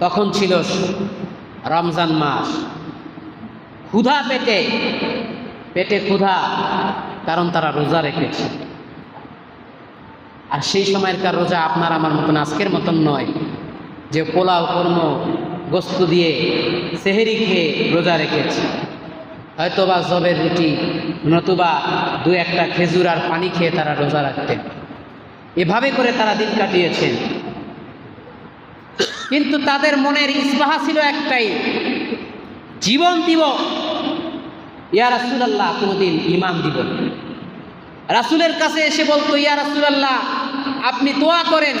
তখন ছিল রমজান মাস। ক্ষুধা পেটে পেটে ক্ষুধা, কারণ তারা রোজা রেখেছে। আর সেই সময়কার রোজা আপনার আমার মতন আজকের মতন নয়, যে পোলাও, কর্ম, গোস্ত দিয়ে সেহেরি খেয়ে রোজা রেখেছে। হয়তোবা জবের রুটি, নতুবা দু একটা খেজুর আর পানি খেয়ে তারা রোজা রাখতেন। এভাবে করে তারা দিন কাটিয়েছেন। কিন্তু তাদের মনের ইস্পাহা ছিল একটাই। জীবন দিব। ইয়া রাসুলাল্লাহ, কোনোদিন ইমান দিব। রাসুলের কাছে এসে বলতো, ইয়া রাসুলাল্লাহ, আপনি দোয়া করেন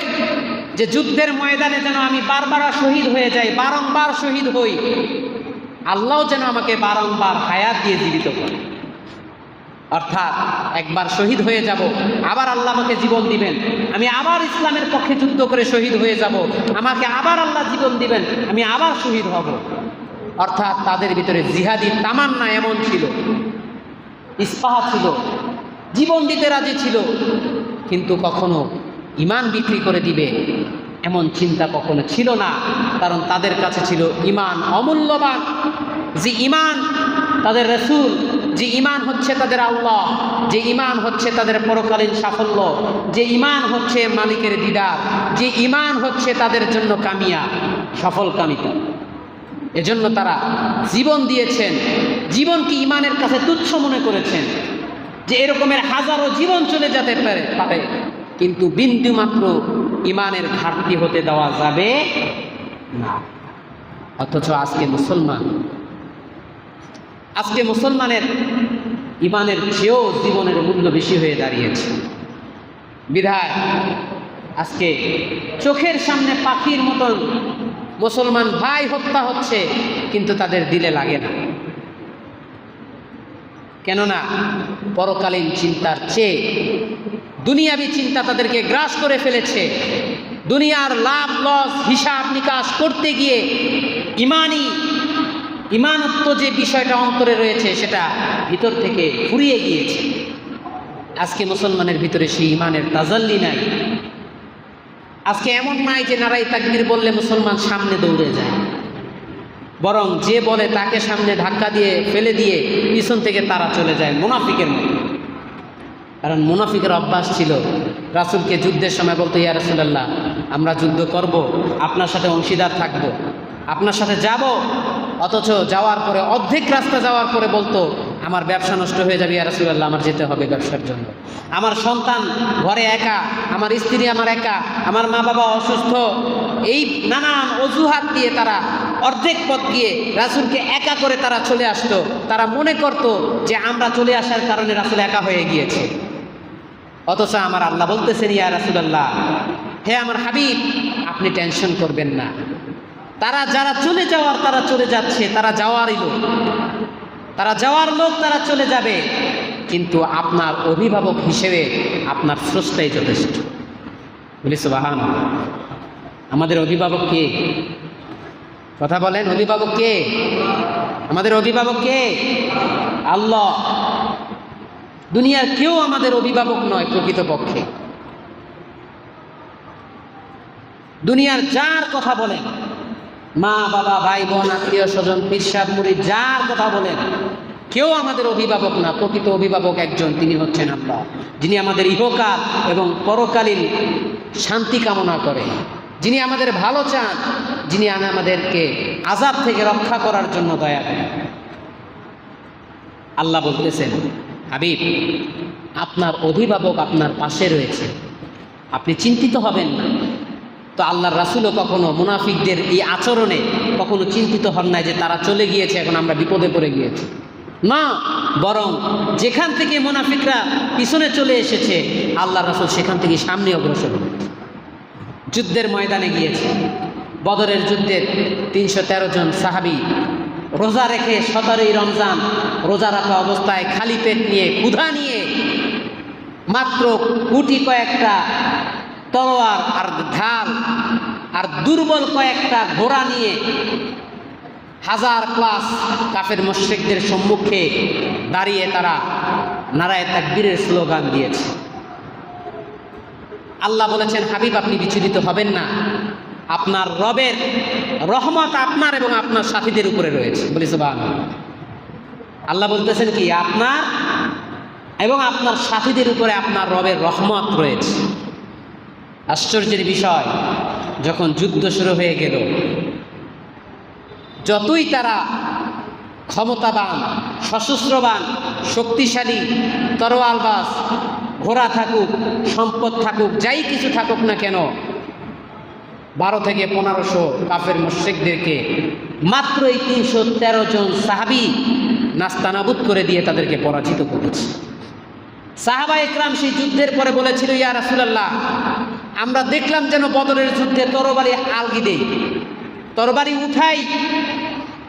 যে যুদ্ধের ময়দানে যেন আমি বারবার শহীদ হয়ে যাই, বারংবার শহীদ হই। আল্লাহ যেন আমাকে বারংবার হায়াত দিয়ে জীবিত করে। অর্থাৎ একবার শহীদ হয়ে যাব, আবার আল্লাহ আমাকে জীবন দিবেন। আমি আবার ইসলামের পক্ষে যুদ্ধ করে শহীদ হয়ে যাব, আমাকে আবার আল্লাহ জীবন দিবেন, আমি আবার শহীদ হব। অর্থাৎ তাদের ভিতরে জিহাদি তামান্না এমন ছিল। ইস্পাহা ছিল। জীবন দিতে রাজি ছিল। কিন্তু কখনো ইমান বিক্রি করে দিবে এমন চিন্তা কখনো ছিল না, কারণ তাদের কাছে ছিল ইমান অমূল্যবান। যে ইমান তাদের রসুল যে ইমান হচ্ছে তাদের আল্লাহ, যে ইমান হচ্ছে তাদের পরকালীন সাফল্য, যে ইমান হচ্ছে মালিকের দিদার, যে ইমান হচ্ছে তাদের জন্য কামিয়া সফল কামিতা এজন্য তারা জীবন দিয়েছেন জীবনকে ইমানের কাছে তুচ্ছ মনে করেছেন? যে এরকমের হাজারো জীবন চলে যেতে পারে পারে, কিন্তু বিন্দু মাত্র ইমানের ঘাটতি হতে দেওয়া যাবে না। অথচ আজকে মুসলমান আজকে মুসলমানের ইমানের চেয়েও জীবনের মূল্য বেশি হয়ে দাঁড়িয়েছে। বিধায়, আজকে চোখের সামনে পাখির মতন মুসলমান ভাই হত্যা হচ্ছে, কিন্তু তাদের দিলে লাগে না। কেননা, পরকালীন চিন্তার চেয়ে দুনিয়াবি চিন্তা তাদেরকে গ্রাস করে ফেলেছে। দুনিয়ার লাভ, লস, হিসাব নিকাশ করতে গিয়ে ইমানি ইমানত্ব যে বিষয়টা অন্তরে রয়েছে, সেটা ভিতর থেকে ফুরিয়ে গিয়েছে। আজকে মুসলমানের ভিতরে সেই ইমানের তাজাল্লি নাই। আজকে এমন নাই যে নারাই তাকবির বললে মুসলমান সামনে দৌড়ে যায়। বরং যে বলে তাকে সামনে ধাক্কা দিয়ে ফেলে দিয়ে পিছন থেকে তারা চলে যায় মুনাফিকের মতো। কারণ মুনাফিকের অভ্যাস ছিল, রাসুলকে যুদ্ধের সময় বলতো, ইয়া রাসুলাল্লাহ, আমরা যুদ্ধ করব, আপনার সাথে অংশীদার থাকব, আপনার সাথে যাব অথচ যাওয়ার পরে, অর্ধেক রাস্তা যাওয়ার পরে বলতো, আমার ব্যবসা নষ্ট হয়ে যাবে, ইয়া রাসুলাল্লাহ, আমার যেতে হবে ব্যবসার জন্য। আমার সন্তান ঘরে একা, আমার স্ত্রী আমার একা, আমার মা বাবা অসুস্থ। এই নানান অজুহাত দিয়ে তারা অর্ধেক পথ গিয়ে রাসুলকে একা করে তারা চলে আসতো। তারা মনে করত যে আমরা চলে আসার কারণে রাসুল একা হয়ে গিয়েছে। অথচ আমার আল্লাহ বলতেছেন, ইয়া রাসুলাল্লাহ, হে আমার হাবিব, আপনি টেনশন করবেন না। তারা যারা চলে যাওয়ার, তারা চলে যাচ্ছে, তারা যাওয়ারই লোক। তারা যাওয়ার লোক, তারা চলে যাবে। কিন্তু আপনার অভিভাবক হিসেবে আপনার স্রষ্টাই যথেষ্ট। বলিস বাহান আমাদের অভিভাবক কে? কথা বলেন, অভিভাবক কে? আমাদের অভিভাবক কে? আল্লাহ। দুনিয়ার কেউ আমাদের অভিভাবক নয় প্রকৃতপক্ষে। দুনিয়ার যার কথা বলেন মা, বাবা, ভাই, বোন, আত্মীয় স্বজন পিসাব মুড়ি যার কথা বলেন, কেউ আমাদের অভিভাবক না, প্রকৃত অভিভাবক একজন, তিনি হচ্ছেন আল্লাহ। যিনি আমাদের ইহকাল এবং পরকালীন শান্তি কামনা করে। যিনি আমাদের ভালো চান, যিনি আমাদেরকে আজাব থেকে রক্ষা করার জন্য দয়া করেন। আল্লাহ বলতেছেন, হাবিব, আপনার অভিভাবক আপনার পাশে রয়েছে। আপনি চিন্তিত হবেন না। তো আল্লাহর রাসুলও কখনো মুনাফিকদের এই আচরণে কখনো চিন্তিত হন নাই যে তারা চলে গিয়েছে, এখন আমরা বিপদে পড়ে গিয়েছি। না, বরং যেখান থেকে মুনাফিকরা পিছনে চলে এসেছে আল্লাহ রাসুল সেখান থেকে সামনে অগ্রসর যুদ্ধের ময়দানে গিয়েছে। বদরের যুদ্ধের তিনশো তেরো জন সাহাবি রোজা রেখে সতেরোই রমজান রোজা রাখা অবস্থায় খালি পেট নিয়ে, ক্ষুধা নিয়ে মাত্র কুটি কয়েকটা তলোয়ার আর ঢাল আর দুর্বল কয়েকটা ঘোড়া নিয়ে হাজার ক্লাস কাফের মুশ্রিকদের সম্মুখে দাঁড়িয়ে তারা নারায় তাকবীরের স্লোগান দিয়েছে। আল্লাহ বলেছেন, হাবিব, আপনি বিচলিত হবেন না। আপনার রবের রহমত আপনার এবং আপনার সাথীদের উপরে রয়েছে। বলি সুবাহ আল্লাহ বলতেছেন কি? আপনার এবং আপনার সাথীদের উপরে আপনার রবের রহমত রয়েছে। আশ্চর্যের বিষয়, যখন যুদ্ধ শুরু হয়ে গেল। যতই তারা ক্ষমতাবান, সশস্ত্রবান, শক্তিশালী তরোয়ালবাস ঘোড়া থাকুক, সম্পদ থাকুক, যাই কিছু থাকুক না কেন, বারো থেকে পনেরোশো কাফের মোশেকদেরকে মাত্র এই তিনশো তেরো জন সাহাবি নাস্তানাবুদ করে দিয়ে তাদেরকে পরাজিত করেছে। সাহাবা একরাম সেই যুদ্ধের পরে বলেছিল, ইয়া রাসুলাল্লাহ আমরা দেখলাম যেন বদরের যুদ্ধে তরবারি আলগি দেই। তরবারি উঠাই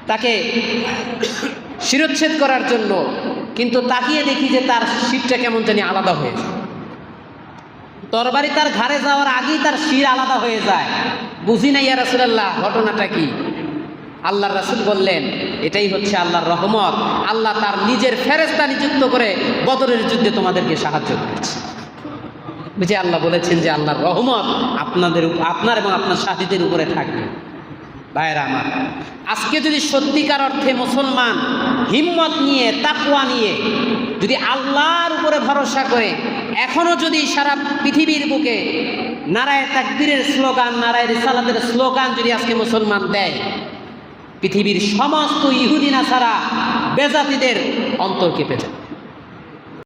তাকে শিরচ্ছেদ করার জন্য, কিন্তু তাকিয়ে দেখি যে তার শিরটা কেমন জানি আলাদা হয়ে তরবারি তার ঘাড়ে যাওয়ার আগেই তার শির আলাদা হয়ে যায়। বুঝি না ইয়া রাসুলাল্লাহ, ঘটনাটা কি? আল্লাহ রাসুল বললেন, এটাই হচ্ছে আল্লাহর রহমত। আল্লাহ তার নিজের ফেরেস্তা নিযুক্ত করে বদরের যুদ্ধে তোমাদেরকে সাহায্য করেছে। বুঝে আল্লাহ বলেছেন যে আল্লাহর রহমত আপনাদের আপনার এবং আপনার সাথীদের উপরে থাকবে। ভাইয়েরা আমার, আজকে যদি সত্যিকার অর্থে মুসলমান হিম্মত নিয়ে তাকুয়া নিয়ে, যদি আল্লাহর উপরে ভরসা করে এখনও যদি সারা পৃথিবীর বুকে নারায় তাকবীরের স্লোগান, নারায় রিসালাতের স্লোগান যদি আজকে মুসলমান দেয়, পৃথিবীর সমস্ত ইহুদিনা ছাড়া বেজাতিদের অন্তর কেঁপে যায়